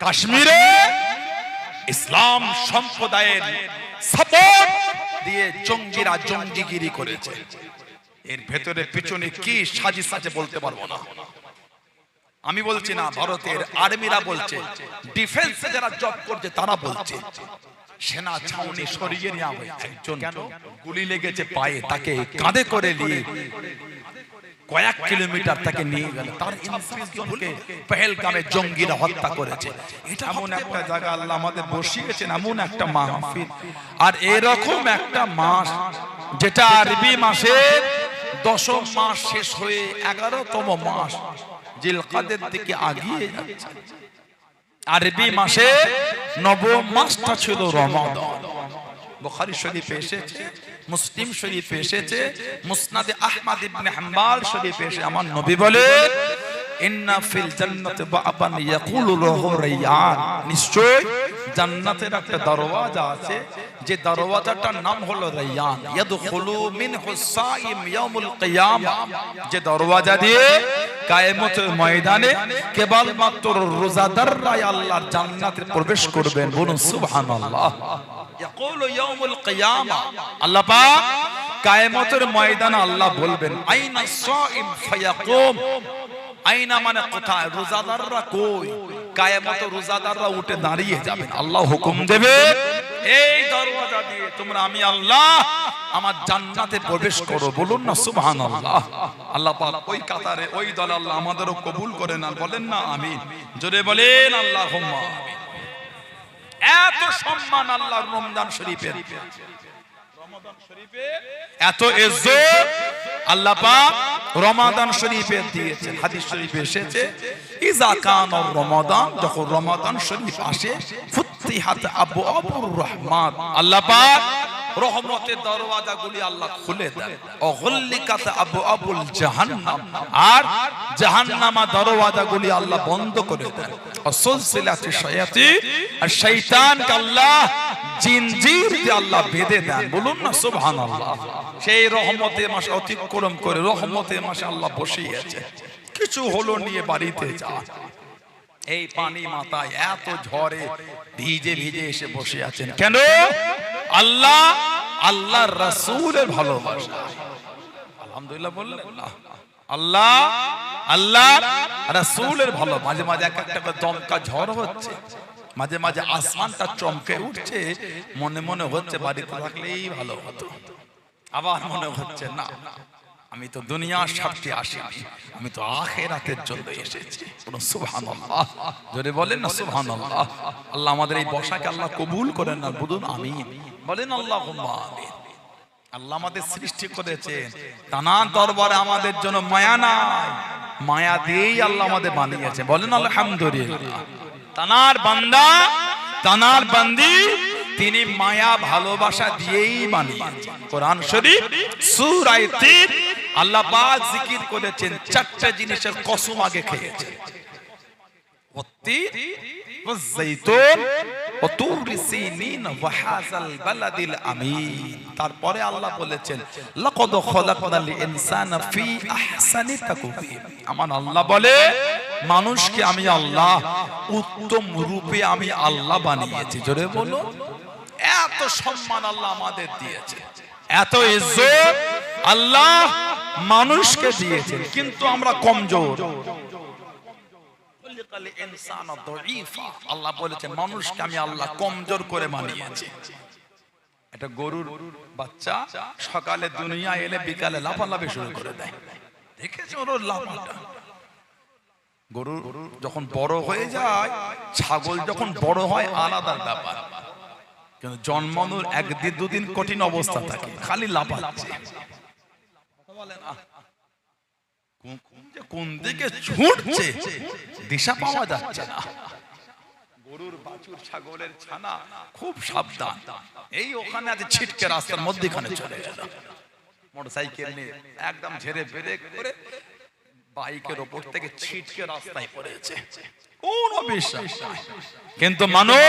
কাশ্মীরে ইসলাম সম্প্রদায়ের সাপোর্ট দিয়ে জঙ্গিরা জঙ্গিগিরি করেছে। এর ভেতরে পিছনে কি সাজিশ আছে বলতে পারব না। আমি বলছি না ভারতের আর্মিরা বলছে ডিফেন্সে যারা জব করছে তারা বলছে সেনা ছাউনি সরিয়ে নেওয়া হয়েছে। একজন গুলি লেগেছে পায়ে তাকে কাঁধে করে নিয়ে কয়েক কিলোমিটার তাকে নিয়ে গেল। তার ইনফ্লুয়েন্সকে পেহেলগামে জঙ্গিরা হত্যা করেছে। এটা এমন একটা জায়গা আল্লাহ আমাদের বসিয়েছেন এমন একটা মাহফিল। আর এরকম একটা মাস যেটা আরবি মাসের দশম মাস শেষ হয়ে এগারোতম মাস জিলকাদের দিকে আগিয়ে যাচ্ছে। আরবি মাসে নবম মাসটা ছিল রমাদান। বুখারী শরীফে এসেছে, মুসলিম শরীফে এসেছে, মুসনাদে আহমদ ইবনে হাম্বাল শরীফে এসে আমার নবী বলে, ইন্না ফিল জান্নাতি বাবান ইয়াকুলু লাহু রাইয়ান নিশ্চয় জান্নাতের একটা দরওয়াজা আছে, যে দরওয়াজাটার নাম হলো রাইয়ান ইয়াদখুলু মিনহু সাইম ইয়াউমুল কিয়ামা। যে দরওয়াজা দিয়ে কায়ামতের ময়দানে কেবল মাত্র রোজাদাররাই আল্লাহর জান্নাতে প্রবেশ করবেন বলুন সুবহানাল্লাহ। আল্লাহ আল্লাহ মানে কই? রোজাদাররা উঠে দাঁড়িয়ে যাবেন। আল্লাহ হুকুম দেবে, এই দরওয়াজা দিয়ে তোমরা আমি আল্লাহ আমার জান্নাতে প্রবেশ করো। বলুন না, সুবহানাল্লাহ। আল্লাহ পাক ওই কাতারে, ওই দল আল্লাহ আমাদেরও কবুল করেন আর বলেন না, আমিন। জোরে বলেন, আল্লাহুম্মা আমিন। এত সম্মান আল্লাহ রমজান শরীফের। এত ইজ্জত আল্লাহ রমাদান শরীফে দিয়েছেন। হাদিস শরীফে এসেছে, ইজা কান রমাদান যখন রমাদান শরীফ আসে ফুতিহাত আবু আবুর রহমান আল্লাহ রহমতের দরওয়াজাগুলি আল্লাহ খুলে দেন। অগল্লিকাত আবু আবুল জাহান্নাম। আর জাহান্নামা দরওয়াজাগুলি আল্লাহ বন্ধ করে দেন। অসলসিলাতি শায়াতি আর শয়তানকে আল্লাহ জিনজির দিয়ে আল্লাহ বেঁধে দেন। বলুন না সুবহানাল্লাহ। সেই রহমতে মাসে অতিক্রম করে রহমতে মাসে আল্লাহ বসিয়েছে। কিছু হলো নিয়ে বাড়িতে যা। এই পানি মাথায় এত ঝড়ে, ভিজে ভিজে এসে বসে আছেন। কেন? আল্লাহ আল্লাহ রাসূলের ভালোবাসা। আলহামদুলিল্লাহ বললেন আল্লাহ আল্লাহ রাসূলের ভালো মাঝে মাঝে এক একটা করে দমকা ঝড় হচ্ছে। মাঝে মাঝে আসমানটা চমকে উঠছে। মনে মনে হচ্ছে বাড়িতে থাকলেই ভালো হতো। আবার মনে হচ্ছে না। আমি তো দুনিয়ার স্বার্থে আসিনি। আমি তো আখেরাতের জন্য এসেছি। জোরে বলেন না, সুবহানাল্লাহ। আল্লাহ আমাদের এই বসাকে আল্লাহ কবুল করেন না বলুন, আমিন। বলেন আল্লাহ আল্লাহ আমাদের সৃষ্টি করেছেন তানার দরবারে আমাদের জন্য মায়া নাই। মায়া দিয়েই আল্লাহ আমাদের বানিয়েছে। বলেন, আলহামদুলিল্লাহ। তানার বান্দা তানার বান্দি তিনি মায়া, ভালোবাসা দিয়েই বানিয়েছেন কোরআন শরীফ, সূরায়ে তিন, আল্লাহ পাক জিকির করেছেন, চারটি জিনিসের কসম আগে খেয়েছেন তারপরে আল্লাহ বলেছেন আমার আল্লাহ বলে, মানুষকে আমি আল্লাহ, উত্তম রূপে আমি আল্লাহ বানিয়েছি। জোরে বলো এত সম্মান আল্লাহ আমাদের দিয়েছে এত ইজ্জত আল্লাহ মানুষকে দিয়েছেন। কিন্তু আমরা কমজোর। আল্লাহ বলেছেন মানুষকে আমি আল্লাহ কমজোর করে বানিয়েছি। একটা গরুর বাচ্চা সকালে দুনিয়া এলে বিকালে লাফালাফি শুরু করে দেয়। দেখেছ ওর লাফাটা? গরু যখন বড় হয়ে যায় ছাগল যখন বড় হয় আলাদা ব্যাপার। জন্মানোর একদিন দুদিন কঠিন অবস্থা থাকে, খালি আহ কোন দিকে ছুটছে, দিশা পাওয়া যাচ্ছে না। গরুর বাছুর, ছাগলের ছানা, খুব সাবধান। এই ওখানে আছে ছিটকে রাস্তার মধ্যেখানে চলে গেল মোটরসাইকেল নিয়ে একদম ঝেড়ে বেড়ে করে বাইকের ওপর থেকে ছিটকে রাস্তায় পড়েছে। কোন বিশ্বাস কিন্তু মানুষ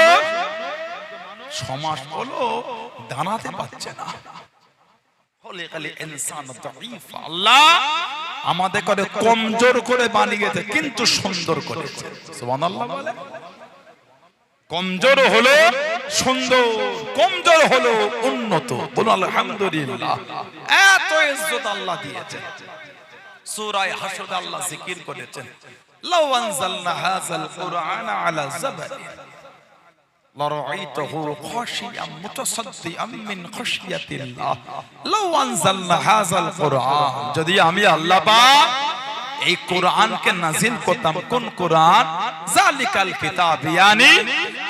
সমাজ হলো দাঁড়াতে পারছে না। আমাদের করে কমজোর করে বানিয়েছে, কিন্তু সুন্দর করেছে। বলে। কমজোর হলো সুন্দর, কমজোর হলো উন্নত। আলহামদুলিল্লাহ। এত ইজ্জত আল্লাহ দিয়েছেন সূরায়ে হাসর আল্লাহ জিকির করেছেন। লাউ আনজালনা হাযাল কুরআনা আলা জাবালিন لرأيته خاشعا متصدعا من خشية الله لو أنزلنا هذا القرآن যদি আমি আল্লাহ পাক এই কোরআনকে নাজিল করতাম কোন কোরআন জালিকাল কিতাব ইয়ানি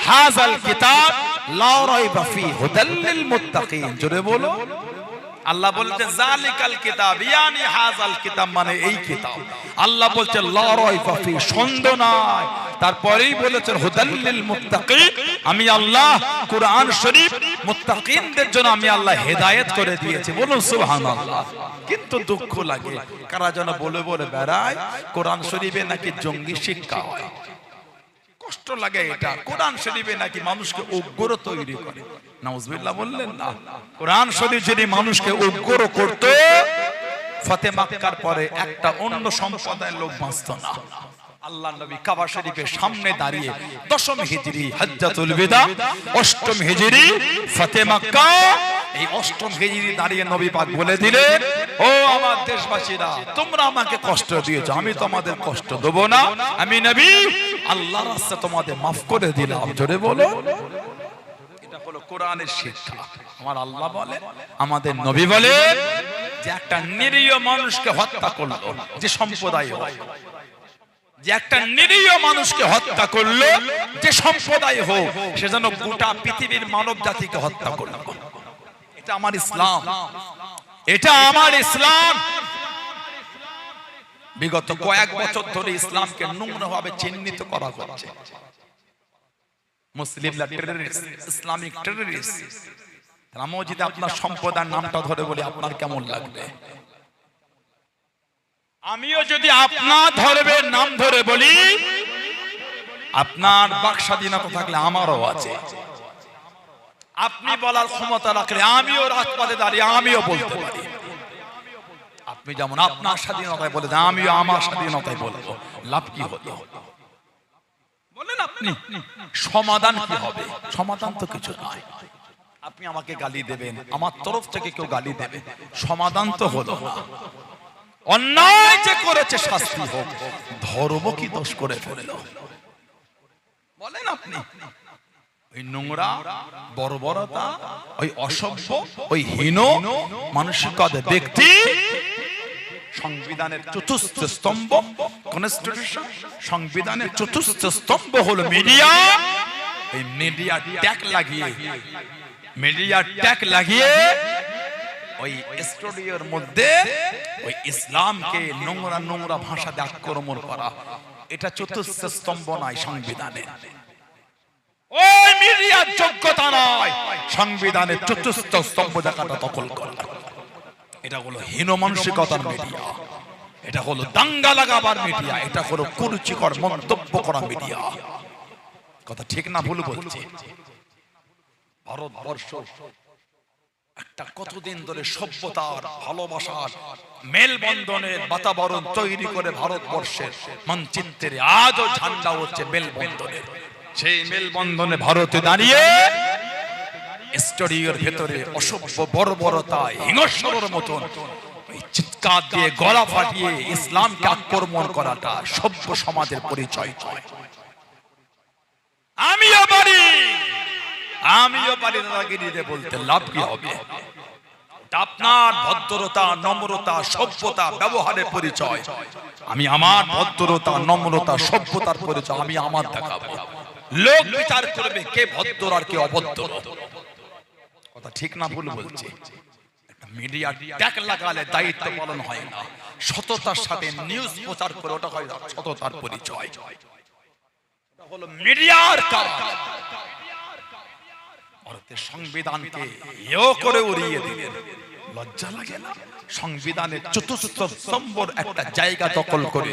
হাযাল কিতাব লা রাইবা ফি হুদাল লিল মুত্তাকিন জোরে বলো আল্লাহ বলছে জালিকাল কিতাব ইয়ানি হাযাল কিতাব মানে এই কিতাব আল্লাহ বলছে লা রাইবা ফি সন্দেহ নাই তারপরেই বলেছেন হুদাল্লিল মুত্তাকিন। আমি আল্লাহ কোরআন শরীফ, মুত্তাকিনদের জন্য আমি আল্লাহ হেদায়েত করে দিয়েছি। বলুন, সুবহানাল্লাহ। কিন্তু দুঃখ লাগে। কারা যেন বলে বলে বেড়ায়, কোরআন শরীফে নাকি জঙ্গি শিক্ষা হয়? কষ্ট লাগে এটা। কোরআন শরীফে নাকি মানুষকে উগ্র তৈরি করে। নাউজুবিল্লাহ বললেন না। কোরআন শরীফ যদি মানুষকে উগ্র করত, ফতে মাক্কার পরে একটা অন্য সম্প্রদায়ের লোক বাঁচত না। আল্লাহ নবী কাবা শরীফের সামনে দাঁড়িয়ে দশম হিজরি হজ্জাতুল বিদা অষ্টম হিজরি ফতে মাক্কা। এই অষ্টম হিজরি দাঁড়িয়ে নবী পাক বলে দিলেন ও আমার দেশবাসীরা তোমরা আমাকে কষ্ট দিয়েছ আমি তোমাদের কষ্ট দেবো না আমি নবী আল্লাহর রাস্তা তোমাদের মাফ করে দিলাম জোরে বলো। এটা হলো কোরআনের শিক্ষা। আমার আল্লাহ বলে আমাদের নবী বলে যে একটা নিরীহ মানুষকে হত্যা করল যে সম্প্রদায় হোক। যে একটা নিরীহ মানুষকে হত্যা করল, যে সম্প্রদায় হোক, সে যেন গোটা পৃথিবীর মানব জাতিকে হত্যা করল। এটা আমার ইসলাম। এটা আমার ইসলাম। বিগত কয়েক বছর ধরে ইসলামকে নোংরা ভাবে চিহ্নিত করা হচ্ছে। মুসলিমরা টেররিস্ট ইসলামিক টেররিস্ট আমিও যদি আপনার সম্প্রদায়ের নামটা ধরে বলি, আপনার কেমন লাগবে? আমিও যদি আপনার ধরবে নাম ধরে বলি, আপনার বাক স্বাধীনতা থাকলে আমারও আছে। আপনি বলার ক্ষমতা রাখলে আমিও রাজপথে দাঁড়িয়ে আমিও বলতে পারি। আপনি যেমন আপনার স্বাধীনতায় বলে আমিও আমার স্বাধীনতায় বলব। লাভ কি হলো বলেন আপনি, সমাধান কি হবে? সমাধান তো কিছু নয়। আপনি আমাকে গালি দেবেন, আমার তরফ থেকে কেউ গালি দেবে। সমাধান তো হলো না। অন্যায় যে করেছে শাস্তি হোক ধর্ম কি দোষ করে ফেলল? বলেন আপনি। ওই নোংরা বর্বরতা ওই অসভ্য ওই হীন মানসিকতার ব্যক্তি সংবিধানের চতুর্থ স্তম্ভ কনস্টিটিউশন সংবিধানের চতুর্থ স্তম্ভ হলো মিডিয়া এই মিডিয়া ট্যাগ লাগিয়ে মিডিয়া ট্যাগ লাগিয়ে ওই স্টুডিওর মধ্যে ওই ইসলামকে নোংরা নোংরা ভাষাতে আক্রমণ করা। এটা চতুর্থ স্তম্ভ নয় সংবিধানে। ওই মিডিয়ার যোগ্যতা নয়। সংবিধানের চতুর্থ স্তম্ভ জায়গাটা দখল করা। এটা হলো হীন মানসিকতার মিডিয়া। এটা হলো দাঙ্গা লাগাবার মিডিয়া। এটা হলো কুরুচিকর মন্তব্য করা মিডিয়া। কথা ঠিক না ভুল বলছি। ভারতবর্ষ একটা কতদিন ধরে সভ্যতার ভালোবাসার মেলবন্ধনের বাতাবরণ তৈরি করে ভারতবর্ষের মানচিত্রের আজও ঝান্ডা হচ্ছে মেলবন্ধনের। সেই মেলবন্ধনে ভারতে দাঁড়িয়ে স্টুডিওর ভেতরে অসভ্য বর্বরতা হিংস্রের মতন চিৎকার দিয়ে গলা ফাটিয়ে ইসলামকে আক্রমণ করাটা সভ্য সমাজের পরিচয়। আমিও পারি আমিও পারি দাদাগিরিতে বলতে, লাভ কি হবে? আপনার ভদ্রতা, নম্রতা, সভ্যতা, ব্যবহারের পরিচয়। আমি আমার ভদ্রতা, নম্রতা, সভ্যতার পরিচয়, আমি আমার দেখাবো। লোক বিচার করবে কে ভদ্র আর কে অভদ্র। কথা ঠিক না ভুল বলছি। মিডিয়া ট্যাগ লাগালে দায়িত্ব পালন হয় না। সততার সাথে নিউজ প্রচার করে ওটা হয় সততার পরিচয়। হলো মিডিয়ার কাজ। ভারতের সংবিধানকে এও করে উড়িয়ে দিলেন। লজ্জা লাগে না? সংবিধানের চতুর্থ স্তম্ভর একটা জায়গা দখল করে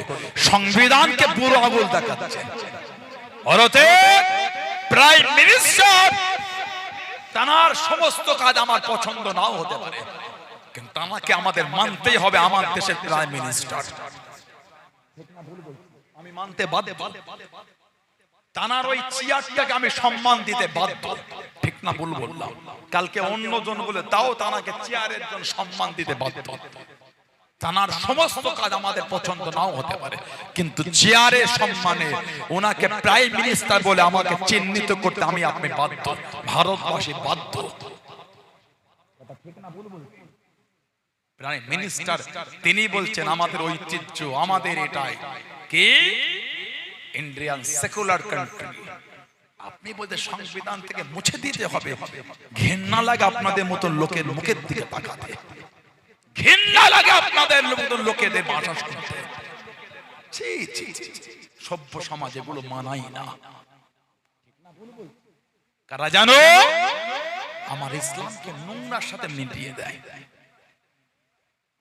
সংবিধানকে বুড়ো আঙুল দেখাচ্ছে। ভারতে প্রাইম মিনিস্টার তার সমস্ত কাজ আমার পছন্দ নাও হতে পারে। কিন্তু আমাকে আমাদের মানতেই হবে আমার দেশের প্রাইম মিনিস্টার। আমি মানতে বাধ্য। তানার ওই চেয়ারটাকে আমি সম্মান দিতে বাধ্য। ঠিক না ভুল বললাম। কালকে অন্য জন বলে তাও তানাকে চেয়ারের জন্য সম্মান দিতে বাধ্য। তানার সমস্ত কাজ আমাদের পছন্দ নাও হতে পারে। কিন্তু চেয়ারের সম্মানে ওনাকে প্রাইম মিনিস্টার বলে আমাকে চিহ্নিত করতে আমি আপনি বাধ্য। ভারতবাসী বাধ্য। মিনিস্টার, তিনি বলছেন, আমাদের ঐতিহ্য, আমাদের এটাই। কি? ইন্ডিয়ান সেকুলার কান্ট্রি আপনি বলতে সংবিধান থেকে মুছে দিতে হবে। ঘেন্না লাগে আপনাদের মতো লোকের মুখের দিকে তাকাতে। ঘেন্না লাগে আপনাদের মতো লোকেদের ভাষা শুনতে। সভ্য সমাজ এগুলো মানাই না। কারা জানো? আমার ইসলামকে নোংরার সাথে মিটিয়ে দেয়।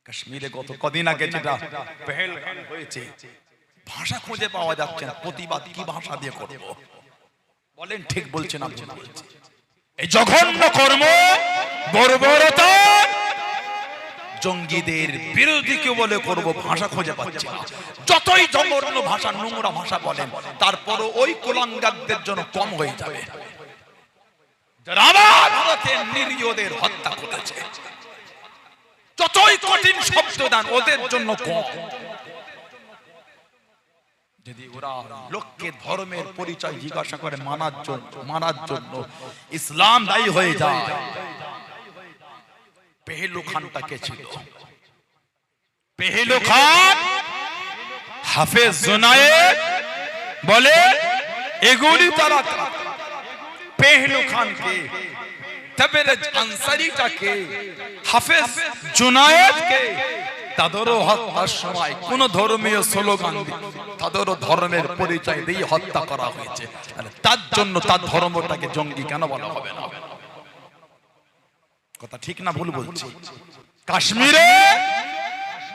কাশ্মীরে গত কদিন আগে যেটা হয়েছে ভাষা খুঁজে পাওয়া যাচ্ছে না, প্রতিবাদ কি ভাষা দিয়ে করব? বলেন, ঠিক বলছেন না ভুল বলছি? এই জঘন্য কর্ম, বর্বরতা, জঙ্গিদের বিরোধী কে বলে করব, ভাষা খুঁজে পাচ্ছি না। যতই জঘন্য ভাষা, নোংরা ভাষা বলেন, তারপরও ওই কোলাঙ্গারদের জন্য কম হয়ে যাবে। আবার ভারতের নিরীহদের হত্যা করেছে, যতই কঠিন শব্দ দান, ওদের জন্য কম। যদি ওরা লোককে ধর্মের পরিচয় জিজ্ঞাসা করে মানার জন্য মানার জন্য ইসলাম দায়ী হয়ে যায়। পেহেলু খানটা কে ছিল? পেহেলু খান হাফেজ জুনায়েদ বলে এগুলি তারা পেহলু খানকে তাবেরেজ আনসারিটাকে হাফেজ জুনায়েদকে তাদেরও হত্যার সময় কোন ধর্মীয় স্লোগান তাদেরও ধর্মের পরিচয় দিয়ে হত্যা করা হয়েছে। তার জন্য তার ধর্মটাকে জঙ্গি কেন বলা হবে না? কথা ঠিক না ভুল বলছি। কাশ্মীরে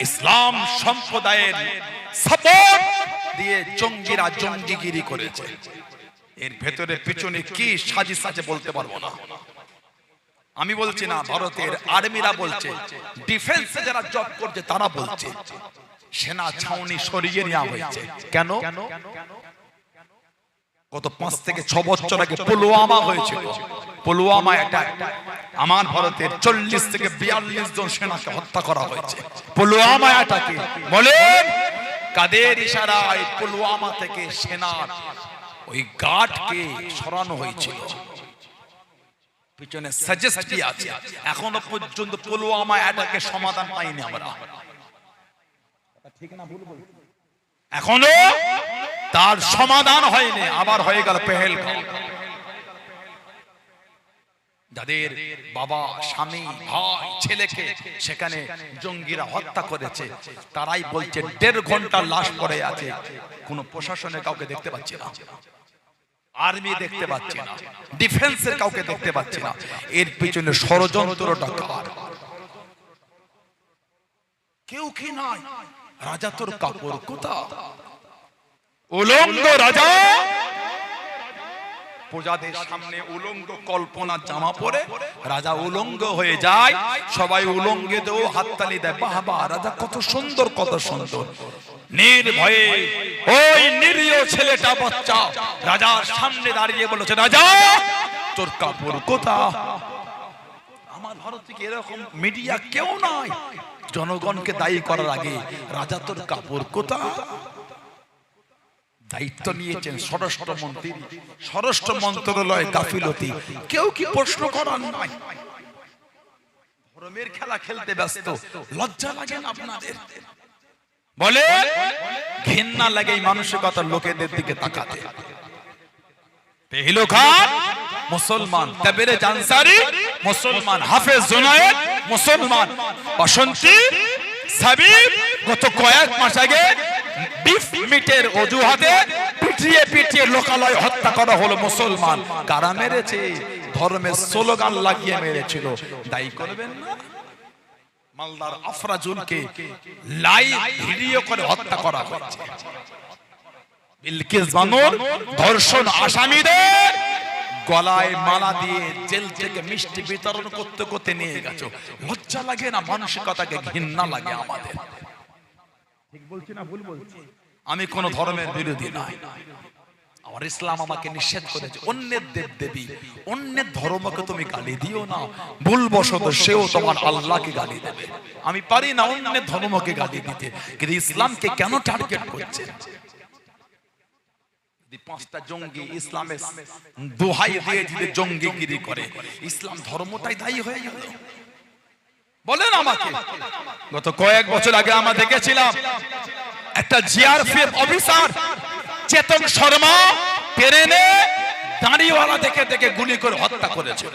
ইসলাম সম্প্রদায়ের সাপোর্ট দিয়ে জঙ্গিরা জঙ্গিগিরি করেছে। এর ভেতরে, পিছনে কি সাজিশ আছে বলতে পারব না। আমি বলছি না ভারতের আর্মিরা বলছে ডিফেন্সে যারা জব করছে তারা বলছে। সেনা ছাউনি সরিয়ে নেওয়া হয়েছে। কেন? গত পাঁচ থেকে ছ বছর আগে পুলওয়ামা হয়েছিল। পুলওয়ামা এটা আমার ভারতের চল্লিশ থেকে বিয়াল্লিশ জন সেনাকে হত্যা করা হয়েছে। পুলওয়ামা এটাকে বলেন কাদের ইশারায় পুলওয়ামা থেকে সেনার ওই গার্ডকে সরানো হয়েছিল। পিছনে সাজেস্ট কি আছে? এখনও পর্যন্ত পুলওয়ামা অ্যাটাকের সমাধান পাইনি আমরা। ঠিক না ভুল বল এখনও তার সমাধান হয়নি আবার হয়ে গেল পেহেলগাঁও যাদের বাবা স্বামী ভাই ছেলেকে সেখানে জঙ্গিরা হত্যা করেছে তারাই বলছে দেড় ঘণ্টা লাশ পড়ে আছে। কোনো প্রশাসনের কাউকে দেখতে পাচ্ছি না। আর্মি দেখতে পাচ্ছি না। ডিফেন্সের কাউকে দেখতে পাচ্ছি না। এর পিছনে ষড়যন্ত্রটা কার কেউ কি নাই? রাজা তোর কাপড় কোথা উলঙ্গ রাজা! প্রজাদের সামনে উলঙ্গ কল্পনা জামা পরে রাজা উলঙ্গ হয়ে যায়। সবাই উলঙ্গে দেও হাততালি দেয়। বাহ রাজা কত সুন্দর কত সুন্দর। নির্ভয়ে ওই নিরীহ ছেলেটা, বাচ্চা, রাজার সামনে দাঁড়িয়ে বলেছে, রাজা, তোর কাপড় কোথা আমার ভারত থেকে এরকম মিডিয়া কেউ নাই। জনগণকে দায়ী করার আগে, রাজা, তোর কাপড় কোথা দায়িত্ব নিয়েছেন স্বরাষ্ট্র মন্ত্রী স্বরাষ্ট্র মন্ত্রণালয় গাফিলতি। কেউ কি প্রশ্ন করার নাই ধর্মের খেলা খেলতে ব্যস্ত। লজ্জা আপনাদের? বলে ঘেন্না লাগে এই মানসিকতার লোকেদের দিকে তাকাতে। পেহিলো খান মুসলমান। তাবেরে জানসারি মুসলমান। হাফেজ জুনায়েদ মুসলমান। বাসন্তী সাবিব গত কয়েক মাস আগে বিফ মিটের অজুহাতে পিটিয়ে পিটিয়ে লোকালয় হত্যা করা হলো মুসলমান। কারা মেরেছে? ধর্মের স্লোগান লাগিয়ে মেরেছিল। দায়ী করবেন না? মালদার আফরাজুলকে লাইভ ভিডিও করে হত্যা করা হয়েছে বিলকিস বানর, ধর্ষণ আসামিদের গলায় মালা দিয়ে জেল থেকে মিষ্টি বিতরণ করতে করতে নিয়ে গেছো। লজ্জা লাগে না? মানসিকতাকে ঘৃণা লাগে আমাদের। আমি কোন ধর্মের বিরোধী নয় আমার ইসলাম আমাকে নিষেধ করেছে। অন্যের দেব দেবী অন্যের ধর্মকে তুমি গালি দিও না। ভুলবশত সেও তোমার আল্লাহকে গালি দেবে। আমি পারি না অন্যের ধর্মকে গালি দিতে। কিন্তু ইসলামকে কেন টার্গেট করছে? পাঁচটা জঙ্গি ইসলামের দোহাই দিয়ে জঙ্গিগিরি করে, ইসলাম ধর্মটাই দায়ী হয়ে গেল। বলেন আমাকে। গত কয়েক বছর আগে আমরা দেখেছিলাম একটা জিআরপিএফ অফিসার চেতন শর্মা ট্রেনে দাঁড়িওয়ালা দেখে দেখে গুলি করে হত্যা করেছিল।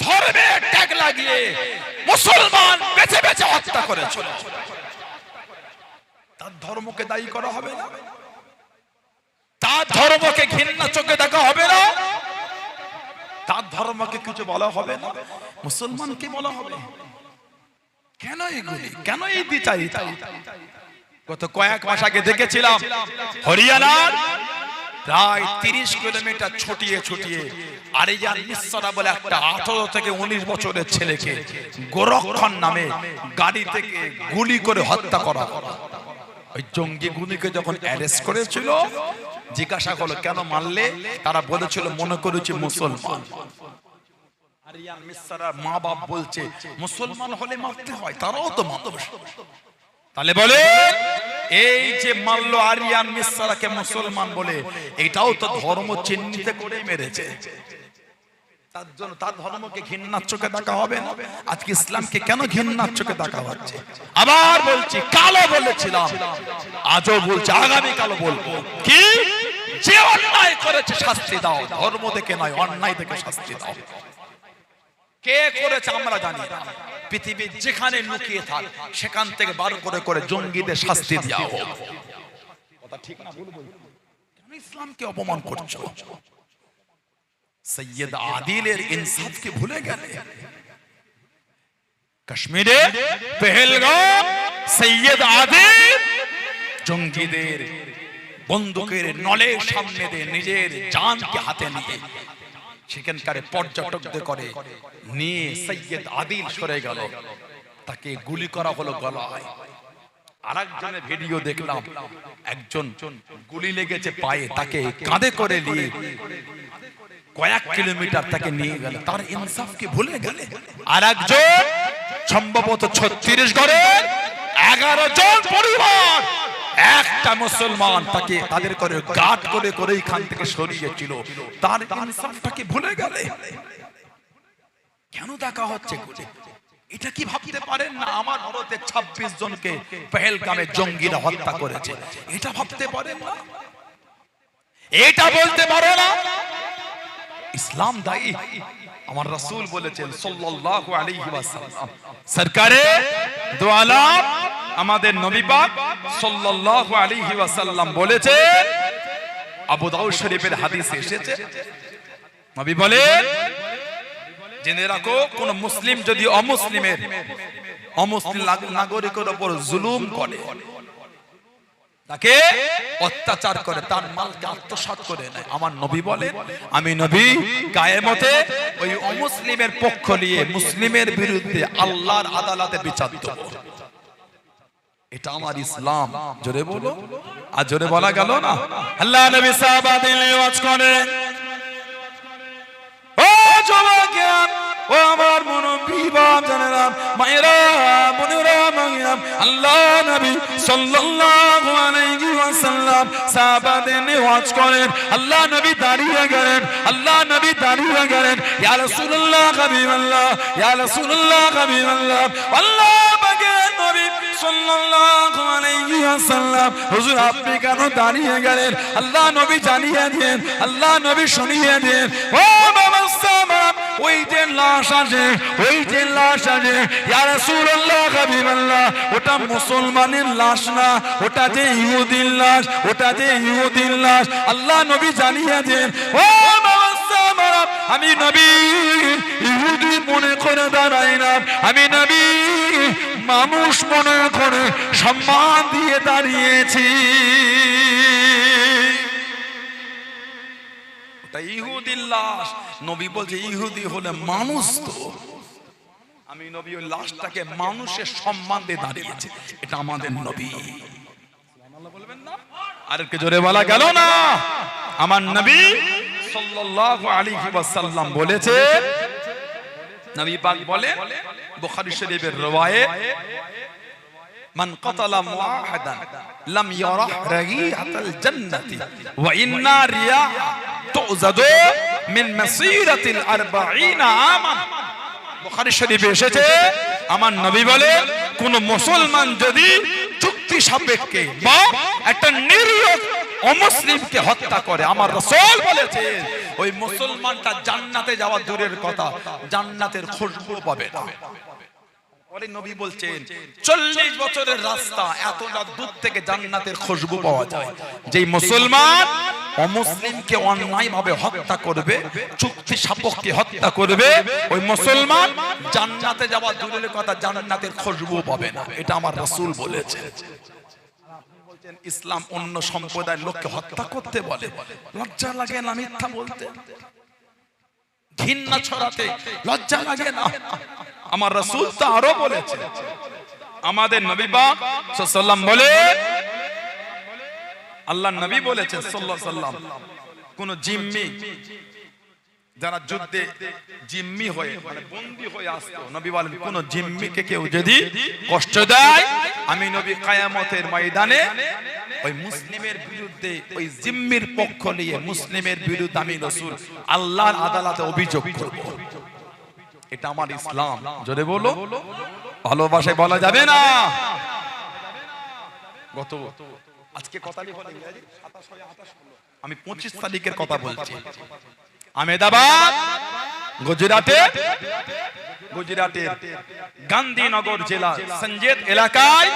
ধর্মে ট্যাগ লাগিয়ে মুসলমান বেছে বেছে হত্যা করেছিল। তার ধর্মকে দায়ী করা হবে না। তার ধর্মকে ঘৃণা চোখে দেখা হবে না। তার ধর্মকে কিছু বলা হবে না? মুসলমানকে বলা হবে। কেন এগুলি? কেন এই বিচারিতা? গত কয়েক মাস আগে দেখেছিলাম, হরিয়ানার প্রায় তিরিশ কিলোমিটার ছুটিয়ে ছুটিয়ে আরিয়ান মিশ্রা বলে একটা আঠারো থেকে উনিশ বছরের ছেলেকে গোরক্ষণ নামে গাড়ি থেকে গুলি করে হত্যা করা ওই জঙ্গি গুলিকে যখন অ্যারেস্ট করেছিল জিজ্ঞাসা করল, কেন মারলে? তারা বলেছিল, মনে করেছে মুসলমান। মা বাপ বলছে, মুসলমান হলে মারতে হয়, তারাও তো তাহলে বলে, এই যে মারলো আরিয়ান মিশ্রাকে মুসলমান বলে, এটাও তো ধর্ম চিহ্নিত করে মেরেছে। তার জন্য, তার ধর্মকে ঘৃণার চোখে দেখা হবে আজকে ইসলামকে কেন ঘৃণার চোখে দেখা হচ্ছে? আবার বলছি কালো বলেছিলাম, আজও বলছি আগামী কালো বলব। কি? যে অন্যায় করেছে শাস্তি দাও। ধর্ম থেকে নয়, অন্যায় থেকে শাস্তি দাও। কে করেছে আমরা জানি পৃথিবীর যেখানে লুকিয়ে থাক, সেখান থেকে বার করে করে জঙ্গিদের শাস্তি দেওয়া হোক। কথা ঠিক না ইসলামকে অপমান করছ? সৈয়দ আদিলের ইনসাফকে ভুলে গেলে কাশ্মীরে পেহেলগাম সৈয়দ আদিল জঙ্গিদের বন্দুকের নলের সামনে দিয়ে নিজের জানকে হাতে নিয়ে সেখানকার পর্যটকদের করে নিয়ে সৈয়দ আদিল সরে গেল তাকে গুলি করা হলো গলায় আর একজনের ভিডিও দেখলাম একজন গুলি লেগেছে পায়ে তাকে কাঁধে করে নিয়ে কয়েক কিলোমিটার তাকে নিয়ে গেল। তার ইনসাফকে ভুলে গেলে। আর একজন সম্ভবত ছত্রিশ গড়ে এগারো জন পরিবার। একটা মুসলমান তাকে তাদের করে গাট করে করে এখান থেকে সরিয়েছিল। তার ইনসাফটাকে ভুলে গেলে। কেন দেখা হচ্ছে? এটা কি ভাবতে পারেন না আমার ভারতে ২৬ জনকে পেহেলগামে জঙ্গিরা হত্যা করেছে? এটা ভাবতে পারেন না? এটা বলতে পারে না? ইসলাম দায়ী। আমার রাসূল বলেছেন সাল্লাল্লাহু আলাইহি ওয়াসাল্লাম। সরকারে দো আমাদের নবী পাক সাল্লাল্লাহু আলাইহি ওয়াসাল্লাম বলেছে। আবু দাউদ শরীফের হাদিসে এসেছে। নবী বলেন, জেনে রাখো, কোন মুসলিম যদি অমুসলিমের, অমুসলিম নাগ- নাগরিকের উপর জুলুম করে তাকে অত্যাচার করে, তার মালকে আত্মসাৎ করে নেয়। আমার নবী বলেন, আমি নবী কায়েমতে ওই অমুসলিমের পক্ষ নিয়ে মুসলিমের বিরুদ্ধে আল্লাহর আদালতে বিচার দেব। এটা আমার ইসলাম। জোরে বলো। আর জোরে বলা গেল না? আল্লাহ নবী সাহাবাদের ওয়াজ করেন। ও যুবকেরা ও আমার মুরব্বী, বাপ, জানেরা, মায়েরা, বোনেরা মায়েরা আল্লাহ নবী সাল্লাল্লাহু আলাইহি ওয়াসাল্লাম সাহাবাদের ওয়াজ করেন, আল্লাহ নবী দাঁড়িয়ে গেলেন, আল্লাহ নবী দাঁড়িয়ে গেলেন, ইয়া রাসূলুল্লাহ হাবিবাল্লাহ, ইয়া রাসূলুল্লাহ হাবিবাল্লাহ, আল্লাহ পাকের নবী সাল্লাল্লাহু আলাইহি ওয়াসাল্লাম, হুজুর আপনি কেন দাঁড়িয়ে গেলেন? আল্লাহ নবী জানিয়ে দেন, আল্লাহ নবী শুনিয়ে দেন, ও বাবা সাহাবা, ওই যে লাশ ওই যে লাশ আছে ইয়া রাসূলুল্লাহ, হাবিবাল্লাহ, ওটা মুসলমানের লাশ না, ওটা যে ইহুদির লাশ, ওটা যে ইহুদির লাশ। আল্লাহ নবী জানিয়ে দেন ও আমি নবী ইহুদি মনে করে দাঁড়াই না আমি নবী মানুষ মনে করে সম্মান দিয়ে দাঁড়িয়েছি। এটা ইহুদির লাশ। নবী বলছে, ইহুদি হলে মানুষ তো। আমি নবী, ওই লাশটাকে মানুষের সম্মান দিয়ে দাঁড়িয়েছে। এটা আমাদের নবী। আরেকটা জোরে বলা গেল না? আমার নবী ইউজাদু মিন মাসিরাতিল 40 আমান। বুখারী শরীফে এসেছে, আমার নবী বলে, কোন মুসলমান যদি চুক্তি সাপেক্ষে বা একটা নিরীহ অমুসলিমকে হত্যা করে, আমার রাসূল বলেছে, ওই মুসলমানটা জান্নাতে যাওয়ার দূরের কথা, জান্নাতের খুশবু পাবে না। পরে নবী বলছেন, চল্লিশ বছরের রাস্তা, এতটা দূর থেকে জান্নাতের খুশবু পাওয়া যায়। যেই মুসলমান অমুসলিমকে অন্যায় ভাবে হত্যা করবে, চুক্তি সাপক্ষে হত্যা করবে, ওই মুসলমান জান্নাতে যাওয়া দূরের কথা জান্নাতের খুশবু পাবে না। এটা আমার রাসূল বলেছে। ইসলাম অন্য সম্প্রদায়ের লোককে হত্যা করতে বলে। লজ্জা লাগে না মিথ্যা বলতে? ঘৃণা ছড়াতে লজ্জা লাগে না? আমার রাসূল তো আরও বলেছে। আমাদের নবী পাক সাল্লাম বলে আল্লাহ নবী বলেছেন সাল্লাল্লাহু সাল্লাম কোন জিম্মি যারা যুদ্ধে জিম্মি হয়ে মানে বন্দী হয়ে আসতো নবী বলেন কোন জিম্মিকে কেউ যদি কষ্ট দেয় আমি নবী কায়ামতের ময়দানে ওই মুসলিমের বিরুদ্ধে ওই জিম্মির পক্ষ নিয়ে মুসলিমের বিরুদ্ধে আমি রসুল আল্লাহর আদালতে অভিযোগ করব। এটা আমার ইসলাম। জোরে বলো। ভালোবাসায় বলা যাবে না। গত আজকে কথা হলো ইংরেজি। 27 হয় 28 হলো। আমি পঁচিশ তারিখের কথা বলছি। আমেদাবাদ! গুজরাটে! গুজরাটের গান্ধীনগর জেলা সঞ্জেত এলাকায়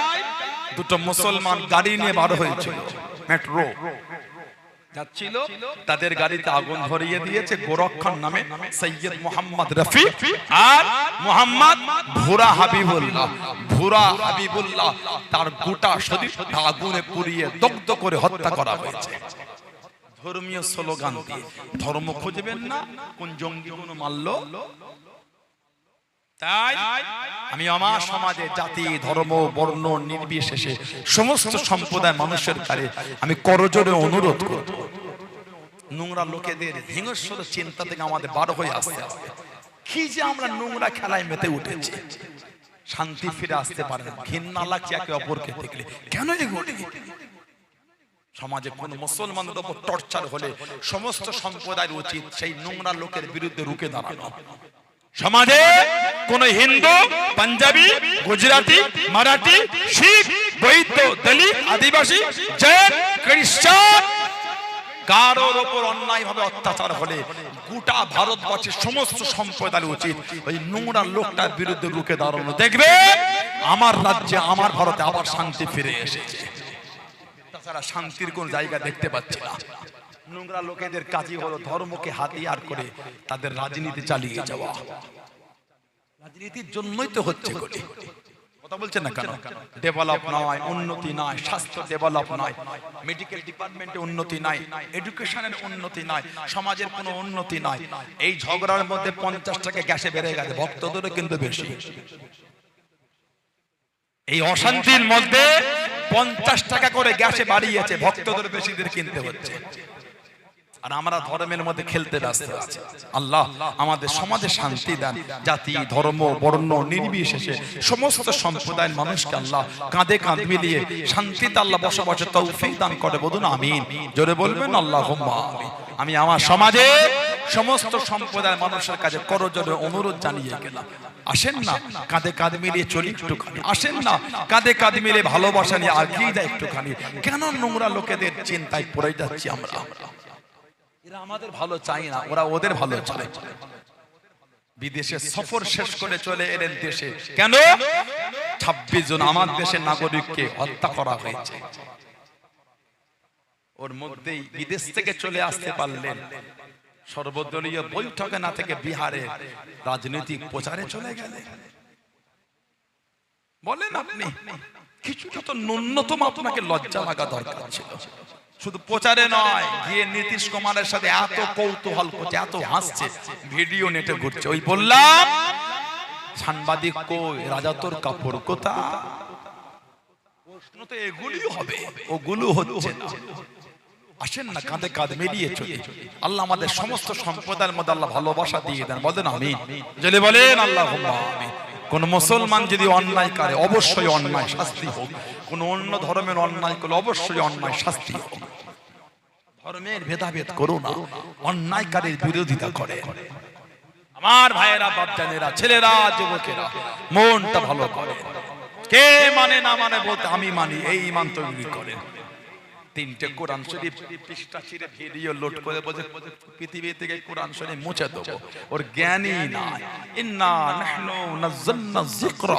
দুটো মুসলমান গাড়ি নিয়ে বার হয়েছিল। মেট্রো। যাচ্ছিল, তাদের গাড়িতে আগুন ধরিয়ে দিয়েছে, গোরক্ষণ নামে সৈয়দ মোহাম্মদ রফি আর মোহাম্মদ ভুরা হাবিবুল্লাহ। ভুরা হাবিবুল্লাহ তার গোটা শরীর আগুনে পুড়িয়ে দগ্ধ করে হত্যা করা হয়েছে। ধর্মীয় স্লোগান দিয়ে, ধর্ম খুঁজবেন না, কোন জঙ্গি কোন মারল তাই আমি আমার সমাজে জাতি ধর্ম বর্ণ নির্বিশেষে সমস্ত সম্প্রদায় মানুষের কারে আমি করজোরে অনুরোধ করব। নোংরা লোকেদের হিংস্র চিন্তা থেকে আমাদের বার হয়ে আসতে হবে। কি যে আমরা নোংরা খেলায় মেতে উঠেছি। শান্তি ফিরে আসতে পারে না। ঘৃণা লাগছে একে অপরকে দেখলে। কেন এগুলি? সমাজে কোন মুসলমানের উপর টর্চার হলে সমস্ত সম্প্রদায়ের উচিত সেই নোংরা লোকের বিরুদ্ধে রুখে দাঁড়ানো। সমাজে কোন হিন্দু, পাঞ্জাবি, গুজরাটি, মারাঠি, শিখ, বৈদ্য, দলিত, আদিবাসী, জৈন, খ্রিস্টান কারোর ওপর অন্যায় ভাবে অত্যাচার হলে গোটা ভারতবর্ষের সমস্ত সম্প্রদায়ের উচিত ওই নোংরা লোকটার বিরুদ্ধে রুখে দাঁড়ানো। দেখবে, আমার রাজ্যে, আমার ভারতে আবার শান্তি ফিরে এসেছে। তাছাড়া শান্তির কোন জায়গা দেখতে পাচ্ছি না। নোংরা লোকেদের কাজই হলো ধর্মকে হাতিয়ার করে তাদের রাজনীতি চালিয়ে যাওয়া। রাজনীতির জন্যই তো হচ্ছে উন্নতি নাই সমাজের উন্নতি নাই। এই ঝগড়ার মধ্যে পঞ্চাশ টাকা গ্যাসে বেড়ে গেছে, ভক্তদেরও কিন্তু বেশি। এই অশান্তির মধ্যে পঞ্চাশ টাকা করে গ্যাসে বাড়িয়েছে, ভক্তদের বেশিদের কিনতে হচ্ছে। আর আমরা ধর্মের মধ্যে খেলতে ব্যস্ত আছি। আল্লাহ আমাদের সমাজে শান্তি দেন, জাতি, ধর্ম, বর্ণ, নির্বিশেষে সমস্ত সম্প্রদায়ের মানুষকে আল্লাহ কাঁধে কাঁধ মিলিয়ে শান্তিতে আল্লাহ বসবাসের তৌফিক দান করে। বলুন আমিন। জোরে বলবেন আল্লাহ আমি আমার সমাজে সমস্ত সম্প্রদায়ের মানুষের কাছে করজোরে অনুরোধ জানিয়ে গেলাম। আসেন না, কাঁধে কাঁধ মিলিয়ে চলি একটুখানি। আসেন না, কাঁধে কাঁধ মিলিয়ে ভালোবাসা নিয়ে আগিয়ে যায় একটুখানি। কেন নোংরা লোকেদের চিন্তায় পড়ে যাচ্ছি আমরা? এরা আমাদের ভালো চাই না, ওরা ওদের ভালো চায় বিদেশে সফর শেষ করে চলে এলেন দেশে। কেন? ছাব্বিশ জন আমার দেশের নাগরিককে হত্যা করা হয়েছে। ওর মধ্যেই বিদেশ থেকে চলে আসতে পারলেন। সর্বদলীয় বৈঠকে না থেকে বিহারে রাজনৈতিক প্রচারে চলে গেলেন। বলেন আপনি, কিছুটা তো ন্যূনতম আপনাকে লজ্জা লাগা দরকার ছিল। শুধু প্রচারে নয় গিয়ে নীতিশ কুমারের সাথে এত কৌতূহল করছে এত হাসছে ভিডিও নেটে ঘুরছে। ওই বললাম সাংবাদিক কই রাজা তোর কাপড় কোথা প্রশ্ন তো এগুলি হবে ওগুলো হচ্ছে না। আসেন না কাঁধে কাঁধ মিলিয়ে চলে। আল্লাহ আমাদের সমস্ত সম্প্রদায়ের মধ্যে আল্লাহ ভালোবাসা দিয়ে দেন বলেন আমি যদি বলেন আল্লাহ কোন মুসলমান যদি অন্যায় করে অবশ্যই অন্যায় শাস্তি হোক। কোন অন্য ধর্মের অন্যায় করলে অবশ্যই অন্যায় শাস্তি হোক। ধর্মের ভেদাভেদ করো না। অন্যায়কারীর বিরোধিতা করে। আমার ভাইয়েরা বাপজানেরা ছেলেরা যুবকেরা মনটা ভালো করে। কে মানে না মানে বলতে আমি মানি এই ইমান তৈরি করেন। তিনটে কোরআন শরীফ পৃষ্ঠা ছিঁড়ে ভিডিও লোড করে বলছে, পৃথিবী থেকে কোরআন শরীফ মুছে দেবো। ওর জ্ঞানই নাই। ইন্না নাহনু নাযালনা যিকরা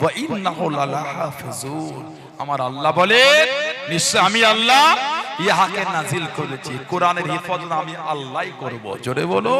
ওয়া ইন্নাহু লাহাফিজুন আমার আল্লাহ বলে, নিশ্চয় আমি আল্লাহ ইহাকে নাজিল করেছি। কোরআনের হিফাজত আমি আল্লাহই করব। জোরে বলো